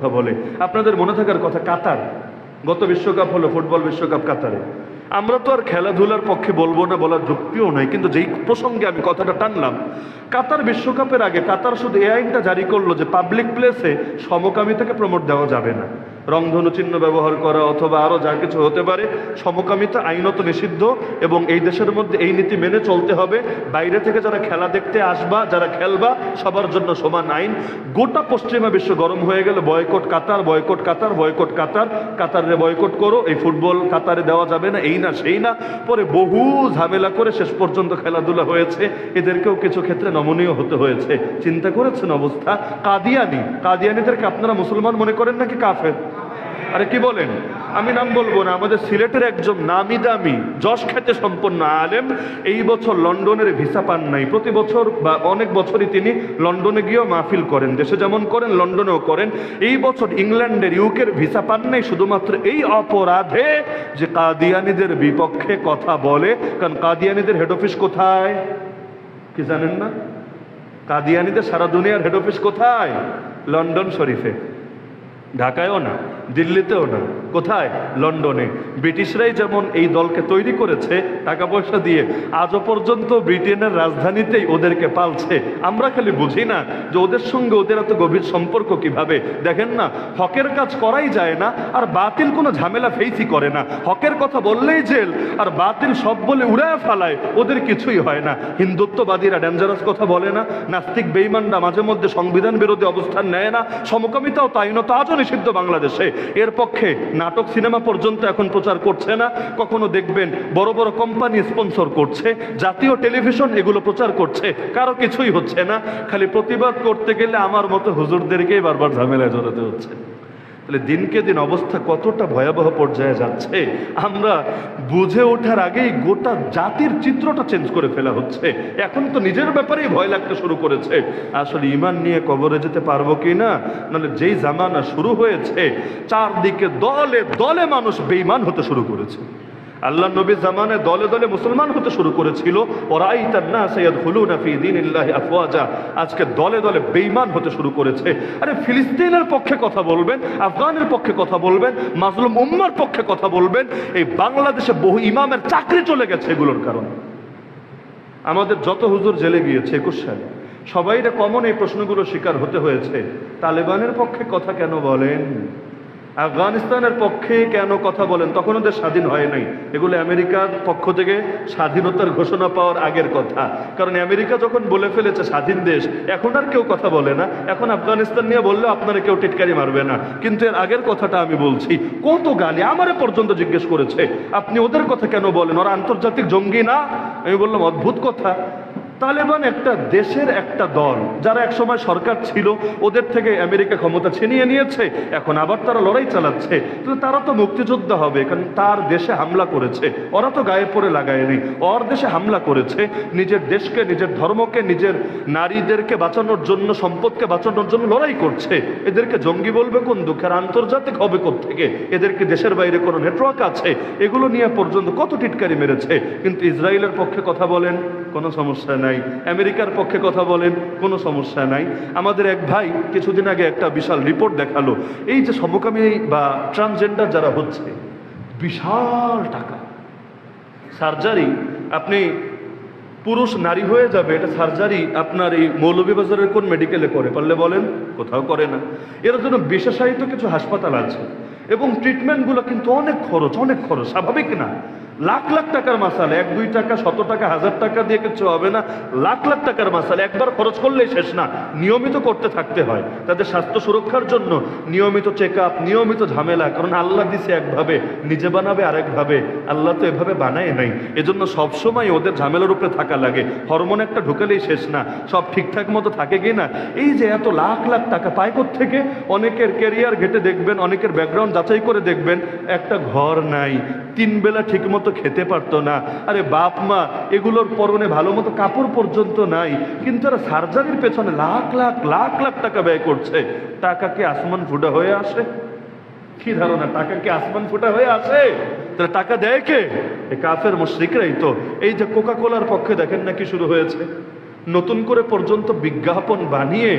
কথা বলে। আপনাদের মনে থাকার কথা কাতার। গত বিশ্বকাপ হলো ফুটবল বিশ্বকাপ কাতারে। আমরা তো আর খেলাধুলার পক্ষে বলব না বলার যুক্তিও নাই, কিন্তু যেই প্রসঙ্গে আমি কথাটা টানলাম, কাতার বিশ্বকাপের আগে কাতার শুধু এ আইনটা জারি করল যে পাবলিক প্লেসে সমকামিতাকে প্রমোট দেওয়া যাবে না। রংধনু চিহ্ন ব্যবহার করা অথবা আরও যা কিছু হতে পারে, সমকামিতা আইনত নিষিদ্ধ এবং এই দেশের মধ্যে এই নীতি মেনে চলতে হবে। বাইরে থেকে যারা খেলা দেখতে আসবা, যারা খেলবা, সবার জন্য সমান আইন। গোটা পশ্চিমা বিশ্ব গরম হয়ে গেল boycott Qatar boycott Qatar boycott Qatar. কাতারে বয়কট করো, এই ফুটবল কাতারে দেওয়া যাবে না, এই না, সেই না। পরে বহু ঝামেলা করে শেষ পর্যন্ত খেলাধুলা হয়েছে। এদেরকেও কিছু ক্ষেত্রে নমনীয় হতে হয়েছে। চিন্তা করেছেন অবস্থা? কাদিয়ানি, কাদিয়ানিদেরকে আপনারা মুসলমান মনে করেন নাকি কাফের? আরে কি বলেন? আমি নাম বলব না, আমাদের সিলেটের একজন নামি দামি যশ খ্যাতে সম্পন্ন আলেম এই বছর লন্ডনের ভিসা পান নাই। প্রতি বছর বা অনেক বছরই তিনি লন্ডনে গিয়েও মাহফিল করেন। দেশে যেমন করেন, লন্ডনেও করেন। এই বছর ইংল্যান্ডের ইউকের ভিসা পান নাই, শুধুমাত্র এই অপরাধে যে কাদিয়ানিদের বিপক্ষে কথা বলে। কারণ কাদিয়ানিদের হেড অফিস কোথায়? কি জানেন না? কাদিয়ানিদের সারা দুনিয়ার হেড অফিস কোথায়? লন্ডন শরীফে। ঢাকায়ও না দিল্লিতেও না। কোথায়? লন্ডনে। ব্রিটিশরাই যেমন এই দলকে তৈরি করেছে টাকা পয়সা দিয়ে, আজও পর্যন্ত ব্রিটেনের রাজধানীতেই ওদেরকে পালছে। আমরা খালি বুঝি না যে ওদের সঙ্গে ওদের এত গভীর সম্পর্ক কীভাবে? দেখেন না, হকের কাজ করাই যায় না, আর বাতিল কোনো ঝামেলা ফেইসি করে না। হকের কথা বললেই জেল, আর বাতিল সব বলে উড়ায় ফালায়, ওদের কিছুই হয় না। হিন্দুত্ববাদীরা ডেঞ্জারাস কথা বলে না, নাস্তিক বেইমানরা মাঝে মধ্যে সংবিধান বিরোধী অবস্থান নেয় না, সমকামিতাও তাইনত আজও নিষিদ্ধ বাংলাদেশে। এর পক্ষে নাটক সিনেমা পর্যন্ত এখন প্রচার করছে না, কখনো দেখবেন বড় বড় কোম্পানি স্পন্সর করছে, জাতীয় টেলিভিশন এগুলো প্রচার করছে, কারও কিছুই হচ্ছে না, খালি প্রতিবাদ করতে গেলে আমার মতো হুজুরদেরকেই বারবার ঝামেলায় জড়াতে হচ্ছে। তাহলে দিনকে দিন অবস্থা কতটা ভয়াবহ পর্যায়ে যাচ্ছে? আমরা বুঝে ওঠার আগেই গোটা জাতির চিত্রটা চেঞ্জ করে ফেলা হচ্ছে। এখন তো নিজের ব্যাপারেই ভয় লাগতে শুরু করেছে। আসলে ইমান নিয়ে কবরে যেতে পারব কি না? নাহলে যেই জামানা শুরু হয়েছে, চারদিকে দলে দলে মানুষ বেইমান হতে শুরু করেছে। আল্লাহ নবী জামানে দলে দলে মুসলমান হতে শুরু করেছিল। না আজকে দলে দলে বেইমান হতে শুরু করেছে। আরে ফিলিস্তিনের পক্ষে কথা বলবেন, আফগানের পক্ষে কথা বলবেন, মাজলুম উম্মার পক্ষে কথা বলবেন, এই বাংলাদেশে বহু ইমামের চাকরি চলে গেছে এগুলোর কারণে। আমাদের যত হুজুর জেলে গিয়েছে, একুশ সালে সবাই কমন এই প্রশ্নগুলো শিকার হতে হয়েছে। তালেবানের পক্ষে কথা কেন বলেন? আফগানিস্তানের পক্ষে কেন কথা বলেন? তখন ওদের স্বাধীন হয় নাই। এগুলো আমেরিকার পক্ষ থেকে স্বাধীনতার ঘোষণা পাওয়ার আগের কথা। কারণ আমেরিকা যখন বলে ফেলেছে স্বাধীন দেশ, এখন আর কেউ কথা বলে না। এখন আফগানিস্তান নিয়ে বললেও আপনারা কেউ টিটকারি মারবে না। কিন্তু এর আগের কথাটা আমি বলছি, কত গালি আমারে পর্যন্ত জিজ্ঞেস করেছে? আপনি ওদের কথা কেন বলেন? ওরা আন্তর্জাতিক জঙ্গি না? আমি বললাম, অদ্ভুত কথা। তালেবান একটা দেশের একটা দল, যারা একসময় সরকার ছিল, ওদের থেকে আমেরিকা ক্ষমতা ছিনিয়ে নিয়েছে, এখন আবার তারা লড়াই চালাচ্ছে। তারা তো মুক্তিযোদ্ধা হবে, কারণ তার দেশে হামলা করেছে। ওরা তো গায়ে পড়ে লাগায়নি। ওর দেশে হামলা করেছে। নিজের দেশকে, নিজের ধর্মকে, নিজের নারীদেরকে বাঁচানোর জন্য, সম্পদকে বাঁচানোর জন্য লড়াই করছে। এদেরকে জঙ্গি বলবে কোন দুঃখের, আন্তর্জাতিক হবে থেকে এদেরকে দেশের বাইরে কোনো নেটওয়ার্ক আছে? এগুলো নিয়ে পর্যন্ত কত টিটকারি মেরেছে। কিন্তু ইসরায়েলের পক্ষে কথা বলেন, কোনো সমস্যা নাই। আমেরিকার পক্ষে কথা বলেন, কোনো সমস্যা নাই। আমাদের এক ভাই কিছুদিন আগে একটা বিশাল রিপোর্ট দেখাল। এই যে সমকামী বা ট্রান্সজেন্ডার যারা হচ্ছে, বিশাল টাকা। সার্জারি, আপনি পুরুষ নারী হয়ে যাবে, এটা সার্জারি আপনার এই মৌলভীবাজারের কোন মেডিকেলে করে? পারলে বলেন, কোথাও করে না। এর জন্য বিশেষায়িত কিছু হাসপাতাল আছে। এবং ট্রিটমেন্টগুলো কিন্তু অনেক খরচ অনেক খরচ, স্বাভাবিক না। লাখ লাখ টাকার মাসাল, এক, দুই টাকা, শত টাকা, হাজার টাকা দিয়ে কিছু হবে না। লাখ লাখ টাকার মাসাল, একবার খরচ করলেই শেষ না। নিয়মিত করতে থাকতে হয়। তাদের স্বাস্থ্য সুরক্ষার জন্য নিয়মিত চেক আপ নিয়মিত ঝামেলা, কারণ আল্লাহ দিছে একভাবে, নিজে বানাবে আরেকভাবে। আল্লাহ তো এভাবে বানায় নাই। এজন্য সবসময় ওদের ঝামেলার উপরে থাকা লাগে। হরমোন একটা ঢুকালেই শেষ না। সব ঠিকঠাক মতো থাকে কি না? এই যে এত লাখ লাখ টাকা পায় থেকে অনেকের ক্যারিয়ার ঘেটে দেখবেন, অনেকের ব্যাকগ্রাউন্ড যাচাই করে দেখবেন, একটা ঘর নাই। তিন বেলা ঠিক মতো খেতে পারতো না। আরে বাপ মা, এগুলোর পরনে ভালো মতো কাপড় পর্যন্ত নাই। কিন্তু এরা সার্জারির পেছনে লাখ লাখ লাখ লাখ টাকা ব্যয় করছে। টাকা কি আসমান ফুটা হয়ে আসে? কি ধারণা, টাকা কি আসমান ফুটা হয়ে আসে? তাহলে টাকা দেয় কে? কাফের মুশ্রিকরাই তো। এই যে কোকা কোলার পক্ষে দেখেন নাকি শুরু হয়েছে? নতুন করে পর্যন্ত বিজ্ঞাপন বানিয়ে